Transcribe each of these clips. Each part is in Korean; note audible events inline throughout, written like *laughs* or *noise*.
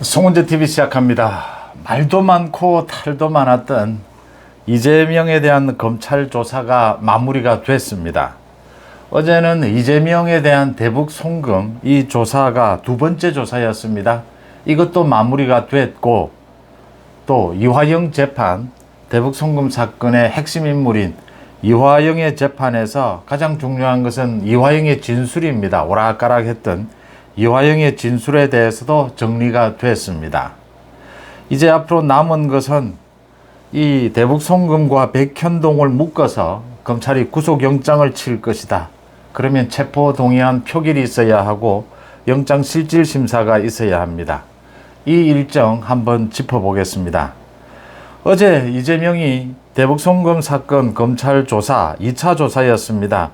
송은재 TV 시작합니다. 말도 많고 탈도 많았던 이재명에 대한 검찰 조사가 마무리가 됐습니다. 어제는 이재명에 대한 대북 송금 이 조사가 두 번째 조사였습니다. 이것도 마무리가 됐고 또 이화영 재판 대북 송금 사건의 핵심 인물인 이화영의 재판에서 가장 중요한 것은 이화영의 진술입니다. 오락가락했던 이화영의 진술에 대해서도 정리가 됐습니다. 이제 앞으로 남은 것은 이 대북 송금과 백현동을 묶어서 검찰이 구속영장을 칠 것이다. 그러면 체포 동의안 표결이 있어야 하고 영장 실질 심사가 있어야 합니다. 이 일정 한번 짚어보겠습니다. 어제 이재명이 대북 송금 사건 검찰 조사 2차 조사였습니다.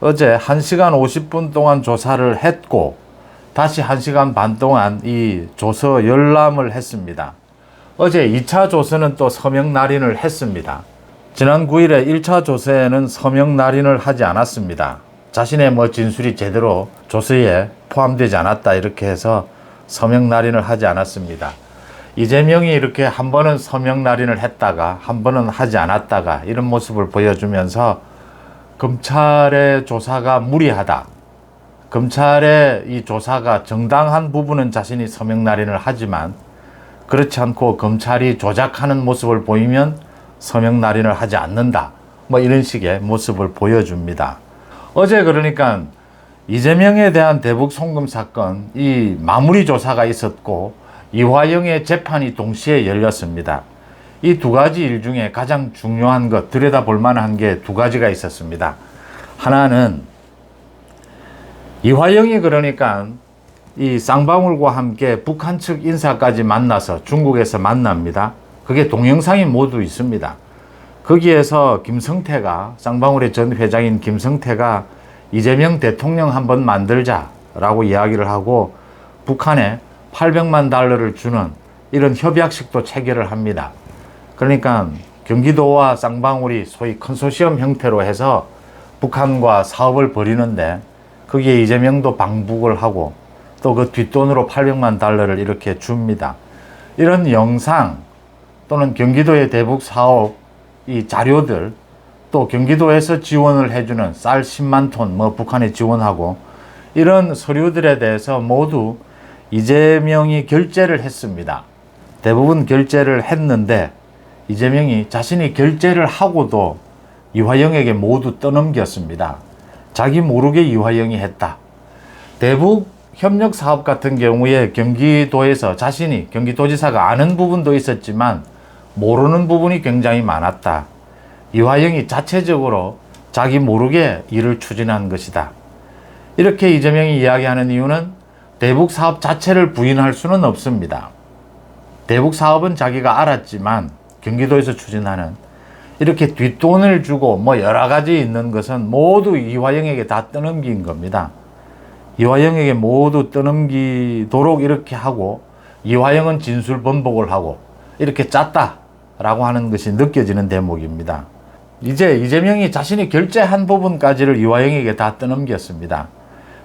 어제 1시간 50분 동안 조사를 했고 다시 1시간 반 동안 이 조서 열람을 했습니다. 어제 2차 조서는 또 서명 날인을 했습니다. 지난 9일에 1차 조서에는 서명 날인을 하지 않았습니다. 자신의 뭐 진술이 제대로 조서에 포함되지 않았다 이렇게 해서 서명 날인을 하지 않았습니다. 이재명이 이렇게 한 번은 서명 날인을 했다가 한 번은 하지 않았다가 이런 모습을 보여주면서 검찰의 조사가 무리하다. 검찰의 이 조사가 정당한 부분은 자신이 서명 날인을 하지만 그렇지 않고 검찰이 조작하는 모습을 보이면 서명 날인을 하지 않는다. 뭐 이런 식의 모습을 보여줍니다. 어제 그러니까 이재명에 대한 대북 송금 사건 이 마무리 조사가 있었고 이화영의 재판이 동시에 열렸습니다. 이 두 가지 일 중에 가장 중요한 것 들여다볼 만한 게 두 가지가 있었습니다. 하나는 이화영이 그러니까 이 쌍방울과 함께 북한 측 인사까지 만나서 중국에서 만납니다. 그게 동영상이 모두 있습니다. 거기에서 김성태가 쌍방울의 전 회장인 김성태가 이재명 대통령 한번 만들자라고 이야기를 하고 북한에 800만 달러를 주는 이런 협약식도 체결을 합니다. 그러니까 경기도와 쌍방울이 소위 컨소시엄 형태로 해서 북한과 사업을 벌이는데 거기에 이재명도 방북을 하고 또 그 뒷돈으로 800만 달러를 이렇게 줍니다. 이런 영상 또는 경기도의 대북 사업 이 자료들 또 경기도에서 지원을 해주는 쌀 10만 톤 뭐 북한에 지원하고 이런 서류들에 대해서 모두 이재명이 결제를 했습니다. 대부분 결제를 했는데 이재명이 자신이 결제를 하고도 이화영에게 모두 떠넘겼습니다. 자기 모르게 이화영이 했다. 대북 협력 사업 같은 경우에 경기도에서 자신이 경기도지사가 아는 부분도 있었지만 모르는 부분이 굉장히 많았다. 이화영이 자체적으로 자기 모르게 일을 추진한 것이다. 이렇게 이재명이 이야기하는 이유는 대북 사업 자체를 부인할 수는 없습니다. 대북 사업은 자기가 알았지만 경기도에서 추진하는 이렇게 뒷돈을 주고 뭐 여러 가지 있는 것은 모두 이화영에게 다 떠넘긴 겁니다. 이화영에게 모두 떠넘기도록 이렇게 하고 이화영은 진술 번복을 하고 이렇게 짰다라고 하는 것이 느껴지는 대목입니다. 이제 이재명이 자신이 결제한 부분까지를 이화영에게 다 떠넘겼습니다.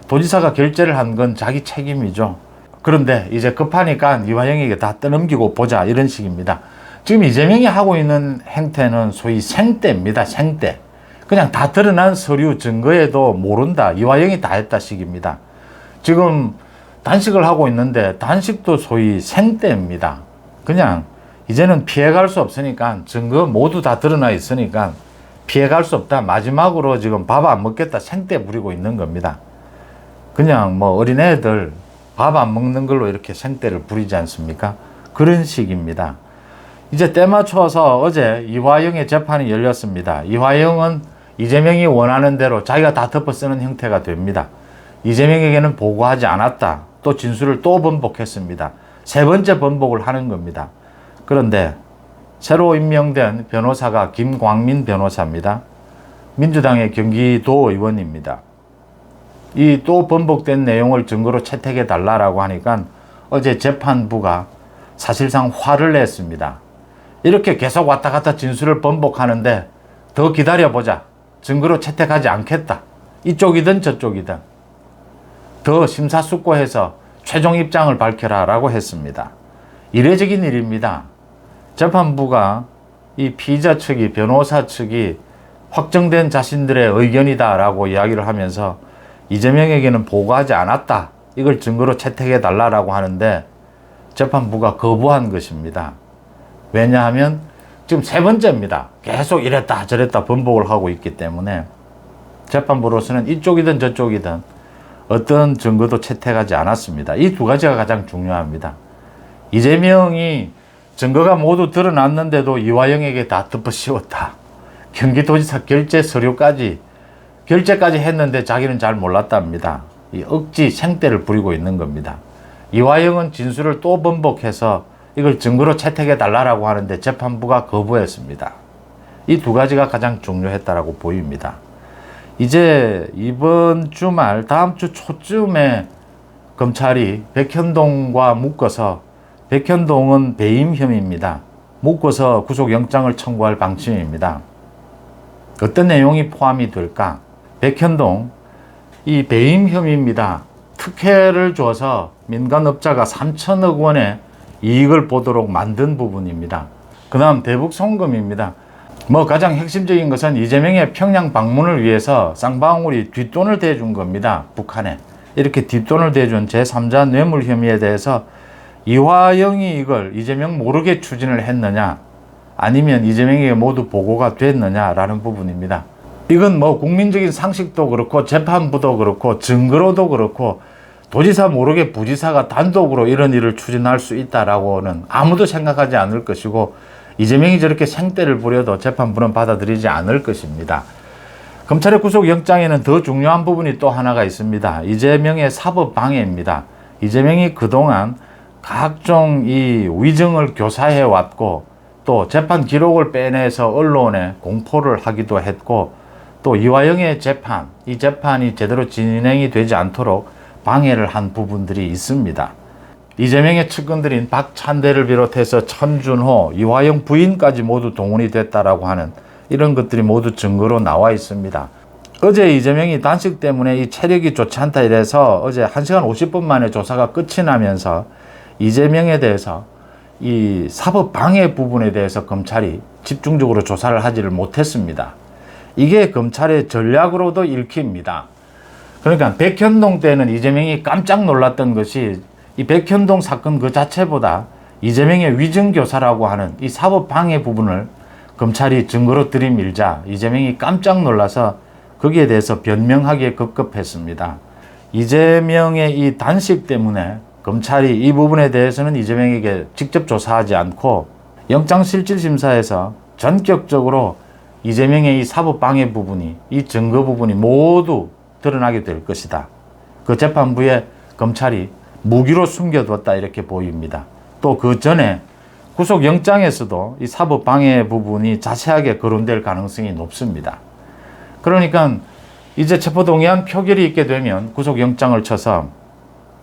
도지사가 결제를 한 건 자기 책임이죠. 그런데 이제 급하니까 이화영에게 다 떠넘기고 보자 이런 식입니다. 지금 이재명이 하고 있는 행태는 소위 생떼입니다. 생떼. 그냥 다 드러난 서류 증거에도 모른다. 이화영이 다 했다 식입니다. 지금 단식을 하고 있는데 단식도 소위 생떼입니다. 그냥 이제는 피해갈 수 없으니까 증거 모두 다 드러나 있으니까 피해갈 수 없다. 마지막으로 지금 밥 안 먹겠다. 생떼 부리고 있는 겁니다. 그냥 뭐 어린애들 밥 안 먹는 걸로 이렇게 생떼를 부리지 않습니까? 그런 식입니다. 이제 때 맞춰서 어제 이화영의 재판이 열렸습니다. 이화영은 이재명이 원하는 대로 자기가 다 덮어 쓰는 형태가 됩니다. 이재명에게는 보고하지 않았다. 또 진술을 또 번복했습니다. 세 번째 번복을 하는 겁니다. 그런데 새로 임명된 변호사가 김광민 변호사입니다. 민주당의 경기도 의원입니다. 이 또 번복된 내용을 증거로 채택해 달라라고 하니까 어제 재판부가 사실상 화를 냈습니다. 이렇게 계속 왔다 갔다 진술을 번복하는데 더 기다려보자. 증거로 채택하지 않겠다. 이쪽이든 저쪽이든. 더 심사숙고해서 최종 입장을 밝혀라 라고 했습니다. 이례적인 일입니다. 재판부가 이 피의자 측이 변호사 측이 확정된 자신들의 의견이다 라고 이야기를 하면서 이재명에게는 보고하지 않았다. 이걸 증거로 채택해 달라라고 하는데 재판부가 거부한 것입니다. 왜냐하면 지금 세 번째입니다. 계속 이랬다 저랬다 번복을 하고 있기 때문에 재판부로서는 이쪽이든 저쪽이든 어떤 증거도 채택하지 않았습니다. 이 두 가지가 가장 중요합니다. 이재명이 증거가 모두 드러났는데도 이화영에게 다 덮어씌웠다. *laughs* 경기도지사 결재 서류까지 결재까지 했는데 자기는 잘 몰랐답니다. 이 억지 생떼를 부리고 있는 겁니다. 이화영은 진술을 또 번복해서 이걸 증거로 채택해 달라고 하는데 재판부가 거부했습니다. 이 두 가지가 가장 중요했다라고 보입니다. 이제 이번 주말 다음 주 초쯤에 검찰이 백현동과 묶어서 백현동은 배임 혐의입니다. 묶어서 구속영장을 청구할 방침입니다. 어떤 내용이 포함이 될까? 백현동 이 배임 혐의입니다. 특혜를 줘서 민간업자가 3천억 원의 이익을 보도록 만든 부분입니다. 그 다음 대북 송금입니다. 뭐 가장 핵심적인 것은 이재명의 평양 방문을 위해서 쌍방울이 뒷돈을 대준 겁니다. 북한에. 이렇게 뒷돈을 대준 제3자 뇌물 혐의에 대해서 이화영이 이걸 이재명 모르게 추진을 했느냐 아니면 이재명에게 모두 보고가 됐느냐라는 부분입니다. 이건 뭐 국민적인 상식도 그렇고 재판부도 그렇고 증거로도 그렇고 도지사 모르게 부지사가 단독으로 이런 일을 추진할 수 있다라고는 아무도 생각하지 않을 것이고 이재명이 저렇게 생떼를 부려도 재판부는 받아들이지 않을 것입니다. 검찰의 구속영장에는 더 중요한 부분이 또 하나가 있습니다. 이재명의 사법 방해입니다. 이재명이 그동안 각종 이 위증을 교사해 왔고 또 재판 기록을 빼내서 언론에 공포를 하기도 했고 또 이화영의 재판, 이 재판이 제대로 진행이 되지 않도록 방해를 한 부분들이 있습니다. 이재명의 측근들인 박찬대를 비롯해서 천준호, 이화영 부인까지 모두 동원이 됐다라고 하는 이런 것들이 모두 증거로 나와 있습니다. 어제 이재명이 단식 때문에 이 체력이 좋지 않다 이래서 어제 1시간 50분 만에 조사가 끝이 나면서 이재명에 대해서 이 사법 방해 부분에 대해서 검찰이 집중적으로 조사를 하지를 못했습니다. 이게 검찰의 전략으로도 읽힙니다. 그러니까 백현동 때는 이재명이 깜짝 놀랐던 것이 이 백현동 사건 그 자체보다 이재명의 위증교사라고 하는 이 사법 방해 부분을 검찰이 증거로 들이밀자 이재명이 깜짝 놀라서 거기에 대해서 변명하기에 급급했습니다. 이재명의 이 단식 때문에 검찰이 이 부분에 대해서는 이재명에게 직접 조사하지 않고 영장실질심사에서 전격적으로 이재명의 이 사법방해 부분이 이 증거 부분이 모두 드러나게 될 것이다. 그 재판부에 검찰이 무기로 숨겨뒀다 이렇게 보입니다. 또 그 전에 구속영장에서도 이 사법 방해 부분이 자세하게 거론될 가능성이 높습니다. 그러니까 이제 체포동의안 표결이 있게 되면 구속영장을 쳐서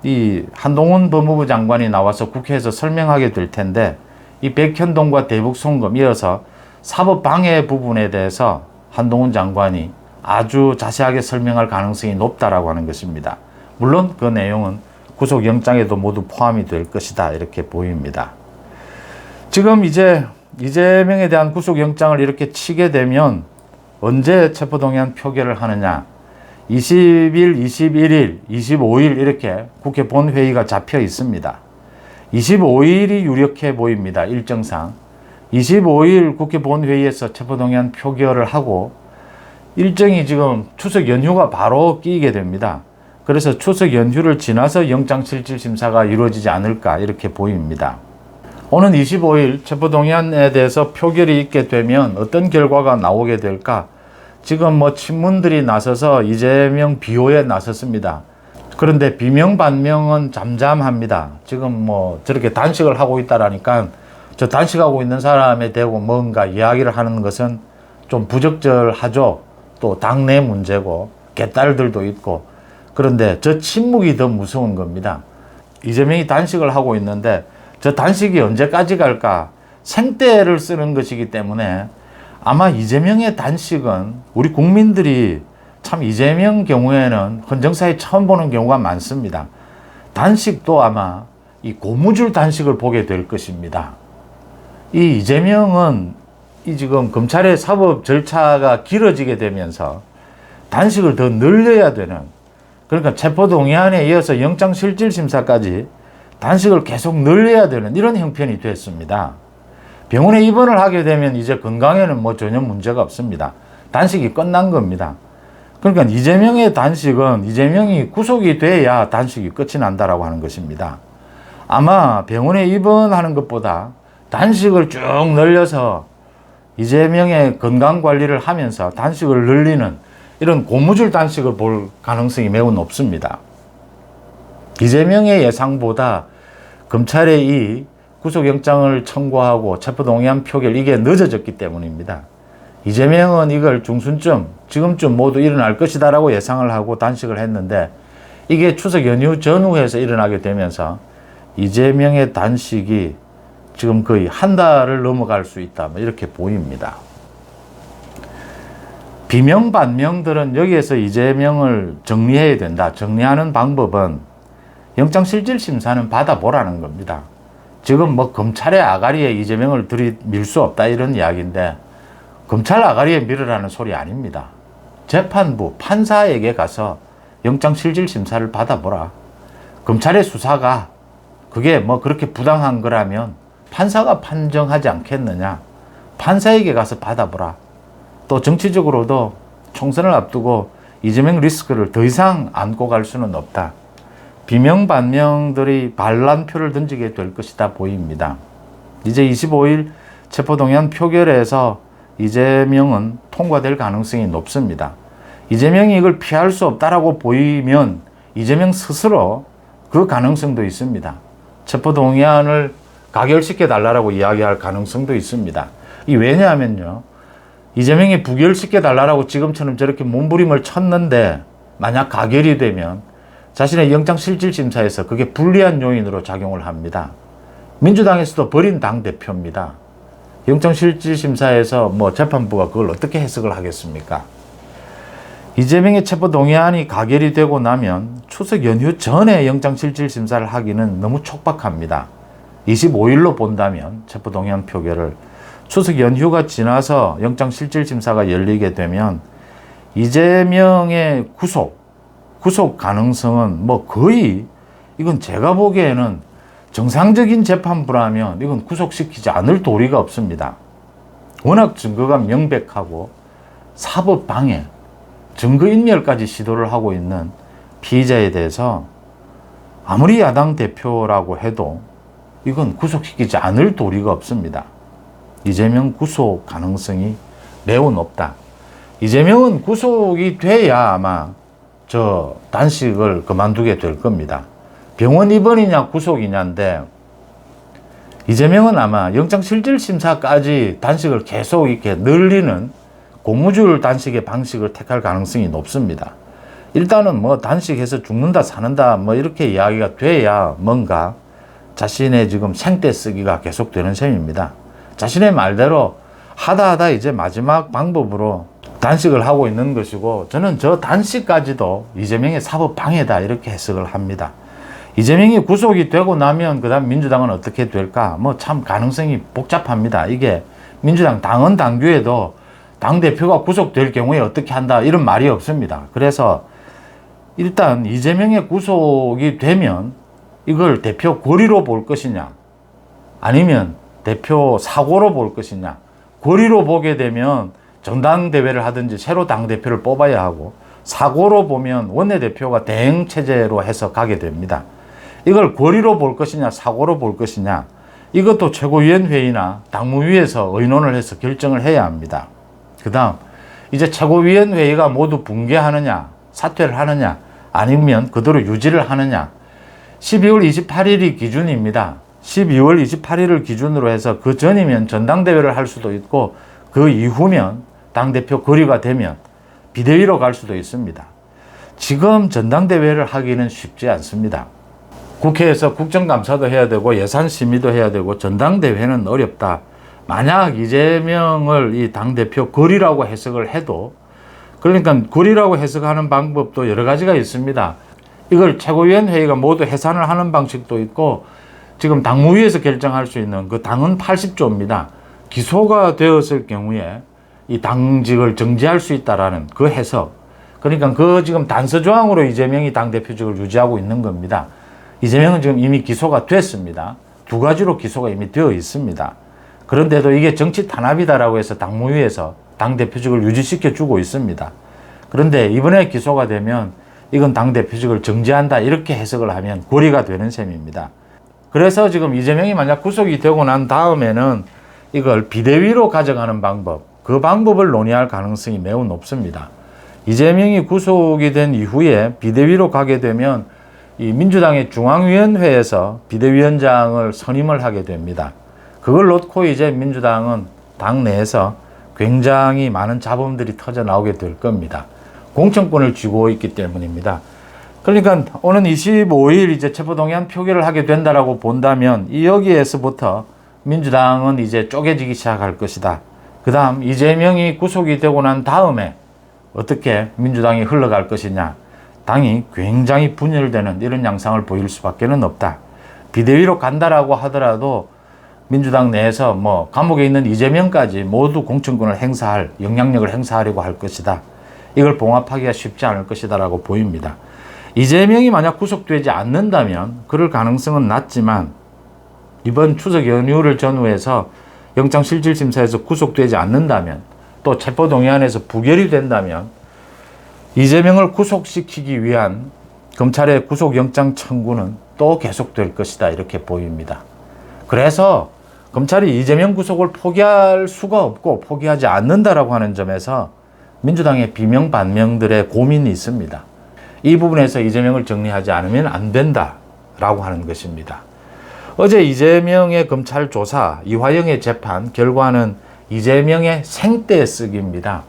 이 한동훈 법무부 장관이 나와서 국회에서 설명하게 될 텐데 이 백현동과 대북 송금 이어서 사법 방해 부분에 대해서 한동훈 장관이 아주 자세하게 설명할 가능성이 높다라고 하는 것입니다. 물론 그 내용은 구속영장에도 모두 포함이 될 것이다 이렇게 보입니다. 지금 이제 이재명에 대한 구속영장을 이렇게 치게 되면 언제 체포동의안 표결을 하느냐 20일, 21일, 25일 이렇게 국회 본회의가 잡혀 있습니다. 25일이 유력해 보입니다. 일정상. 25일 국회 본회의에서 체포동의안 표결을 하고 일정이 지금 추석 연휴가 바로 끼게 됩니다. 그래서 추석 연휴를 지나서 영장실질 심사가 이루어지지 않을까 이렇게 보입니다. 오는 25일 체포동의안에 대해서 표결이 있게 되면 어떤 결과가 나오게 될까? 지금 뭐 친문들이 나서서 이재명 비호에 나섰습니다. 그런데 비명 반명은 잠잠합니다. 지금 뭐 저렇게 단식을 하고 있다라니까 저 단식하고 있는 사람에 대고 뭔가 이야기를 하는 것은 좀 부적절하죠. 또 당내 문제고 개딸들도 있고 그런데 저 침묵이 더 무서운 겁니다. 이재명이 단식을 하고 있는데 저 단식이 언제까지 갈까? 생떼를 쓰는 것이기 때문에 아마 이재명의 단식은 우리 국민들이 참 이재명 경우에는 헌정사에 처음 보는 경우가 많습니다. 단식도 아마 이 고무줄 단식을 보게 될 것입니다. 이 이재명은 이 지금 검찰의 사법 절차가 길어지게 되면서 단식을 더 늘려야 되는 그러니까 체포동의안에 이어서 영장실질심사까지 단식을 계속 늘려야 되는 이런 형편이 됐습니다. 병원에 입원을 하게 되면 이제 건강에는 뭐 전혀 문제가 없습니다. 단식이 끝난 겁니다. 그러니까 이재명의 단식은 이재명이 구속이 돼야 단식이 끝이 난다라고 하는 것입니다. 아마 병원에 입원하는 것보다 단식을 쭉 늘려서 이재명의 건강 관리를 하면서 단식을 늘리는 이런 고무줄 단식을 볼 가능성이 매우 높습니다. 이재명의 예상보다 검찰의 이 구속영장을 청구하고 체포동의안 표결 이게 늦어졌기 때문입니다. 이재명은 이걸 중순쯤 지금쯤 모두 일어날 것이다라고 예상을 하고 단식을 했는데 이게 추석 연휴 전후에서 일어나게 되면서 이재명의 단식이 지금 거의 한 달을 넘어갈 수 있다 뭐 이렇게 보입니다. 비명 반명들은 여기에서 이재명을 정리해야 된다. 정리하는 방법은 영장실질심사는 받아보라는 겁니다. 지금 뭐 검찰의 아가리에 이재명을 들이밀 수 없다 이런 이야기인데 검찰 아가리에 밀으라는 소리 아닙니다. 재판부 판사에게 가서 영장실질심사를 받아보라. 검찰의 수사가 그게 뭐 그렇게 부당한 거라면 판사가 판정하지 않겠느냐. 판사에게 가서 받아보라. 또 정치적으로도 총선을 앞두고 이재명 리스크를 더 이상 안고 갈 수는 없다. 비명 반명들이 반란표를 던지게 될 것이다 보입니다. 이제 25일 체포동의안 표결에서 이재명은 통과될 가능성이 높습니다. 이재명이 이걸 피할 수 없다라고 보이면 이재명 스스로 그 가능성도 있습니다. 체포동의안을 가결시켜 달라고 이야기할 가능성도 있습니다. 이 왜냐하면요. 이재명이 부결시켜 달라고 지금처럼 저렇게 몸부림을 쳤는데 만약 가결이 되면 자신의 영장실질심사에서 그게 불리한 요인으로 작용을 합니다. 민주당에서도 버린 당대표입니다. 영장실질심사에서 뭐 재판부가 그걸 어떻게 해석을 하겠습니까? 이재명의 체포동의안이 가결이 되고 나면 추석 연휴 전에 영장실질심사를 하기는 너무 촉박합니다. 25일로 본다면 체포동의안 표결을 추석 연휴가 지나서 영장실질심사가 열리게 되면 이재명의 구속, 구속 가능성은 뭐 거의 이건 제가 보기에는 정상적인 재판부라면 이건 구속시키지 않을 도리가 없습니다. 워낙 증거가 명백하고 사법 방해, 증거인멸까지 시도를 하고 있는 피의자에 대해서 아무리 야당 대표라고 해도 이건 구속시키지 않을 도리가 없습니다. 이재명 구속 가능성이 매우 높다. 이재명은 구속이 돼야 아마 저 단식을 그만두게 될 겁니다. 병원 입원이냐 구속이냐인데 이재명은 아마 영장실질심사까지 단식을 계속 이렇게 늘리는 고무줄 단식의 방식을 택할 가능성이 높습니다. 일단은 뭐 단식해서 죽는다 사는다 뭐 이렇게 이야기가 돼야 뭔가 자신의 지금 생떼 쓰기가 계속되는 셈입니다. 자신의 말대로 하다 하다 이제 마지막 방법으로 단식을 하고 있는 것이고 저는 저 단식까지도 이재명의 사법 방해다 이렇게 해석을 합니다. 이재명이 구속이 되고 나면 그다음 민주당은 어떻게 될까? 뭐 참 가능성이 복잡합니다. 이게 민주당 당헌 당규에도 당 대표가 구속될 경우에 어떻게 한다 이런 말이 없습니다. 그래서 일단 이재명의 구속이 되면 이걸 대표 고리로 볼 것이냐 아니면 대표 사고로 볼 것이냐 고리로 보게 되면 전당대회를 하든지 새로 당대표를 뽑아야 하고 사고로 보면 원내대표가 대행 체제로 해서 가게 됩니다. 이걸 고리로 볼 것이냐 사고로 볼 것이냐 이것도 최고위원회의나 당무위에서 의논을 해서 결정을 해야 합니다. 그 다음 이제 최고위원회의가 모두 붕괴하느냐 사퇴를 하느냐 아니면 그대로 유지를 하느냐 12월 28일이 기준입니다. 12월 28일을 기준으로 해서 그 전이면 전당대회를 할 수도 있고 그 이후면 당대표 거리가 되면 비대위로 갈 수도 있습니다. 지금 전당대회를 하기는 쉽지 않습니다. 국회에서 국정감사도 해야 되고 예산 심의도 해야 되고 전당대회는 어렵다. 만약 이재명을 이 당대표 거리라고 해석을 해도 그러니까 거리라고 해석하는 방법도 여러 가지가 있습니다. 이걸 최고위원회의가 모두 해산을 하는 방식도 있고 지금 당무위에서 결정할 수 있는 그 당은 80조입니다. 기소가 되었을 경우에 이 당직을 정지할 수 있다라는 그 해석. 그러니까 그 지금 단서 조항으로 이재명이 당 대표직을 유지하고 있는 겁니다. 이재명은 지금 이미 기소가 됐습니다. 두 가지로 기소가 이미 되어 있습니다. 그런데도 이게 정치 탄압이다라고 해서 당무위에서 당 대표직을 유지시켜 주고 있습니다. 그런데 이번에 기소가 되면 이건 당 대표직을 정지한다 이렇게 해석을 하면 고리가 되는 셈입니다. 그래서 지금 이재명이 만약 구속이 되고 난 다음에는 이걸 비대위로 가져가는 방법, 그 방법을 논의할 가능성이 매우 높습니다. 이재명이 구속이 된 이후에 비대위로 가게 되면 이 민주당의 중앙위원회에서 비대위원장을 선임을 하게 됩니다. 그걸 놓고 이제 민주당은 당 내에서 굉장히 많은 잡음들이 터져 나오게 될 겁니다. 공천권을 쥐고 있기 때문입니다. 그러니까 오는 25일 이제 체포동의안 표결을 하게 된다라고 본다면 이 여기에서부터 민주당은 이제 쪼개지기 시작할 것이다. 그 다음 이재명이 구속이 되고 난 다음에 어떻게 민주당이 흘러갈 것이냐. 당이 굉장히 분열되는 이런 양상을 보일 수밖에 는 없다. 비대위로 간다라고 하더라도 민주당 내에서 뭐 감옥에 있는 이재명까지 모두 공천권을 행사할 영향력을 행사하려고 할 것이다. 이걸 봉합하기가 쉽지 않을 것이다라고 보입니다. 이재명이 만약 구속되지 않는다면 그럴 가능성은 낮지만 이번 추석 연휴를 전후해서 영장실질심사에서 구속되지 않는다면 또 체포동의안에서 부결이 된다면 이재명을 구속시키기 위한 검찰의 구속영장 청구는 또 계속될 것이다 이렇게 보입니다. 그래서 검찰이 이재명 구속을 포기할 수가 없고 포기하지 않는다라고 하는 점에서 민주당의 비명 반명들의 고민이 있습니다. 이 부분에서 이재명을 정리하지 않으면 안 된다라고 하는 것입니다. 어제 이재명의 검찰 조사, 이화영의 재판 결과는 이재명의 생떼 쓰기입니다.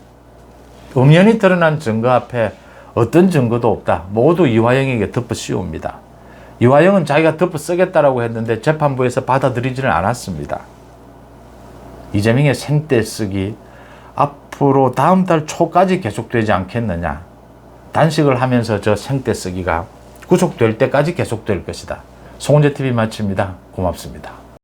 엄연히 드러난 증거 앞에 어떤 증거도 없다. 모두 이화영에게 덮어 씌웁니다. 이화영은 자기가 덮어 쓰겠다라고 했는데 재판부에서 받아들이지는 않았습니다. 이재명의 생떼 쓰기 앞으로 다음 달 초까지 계속되지 않겠느냐. 단식을 하면서 저 생떼 쓰기가 구속될 때까지 계속될 것이다. 송은재 TV 마칩니다. 고맙습니다.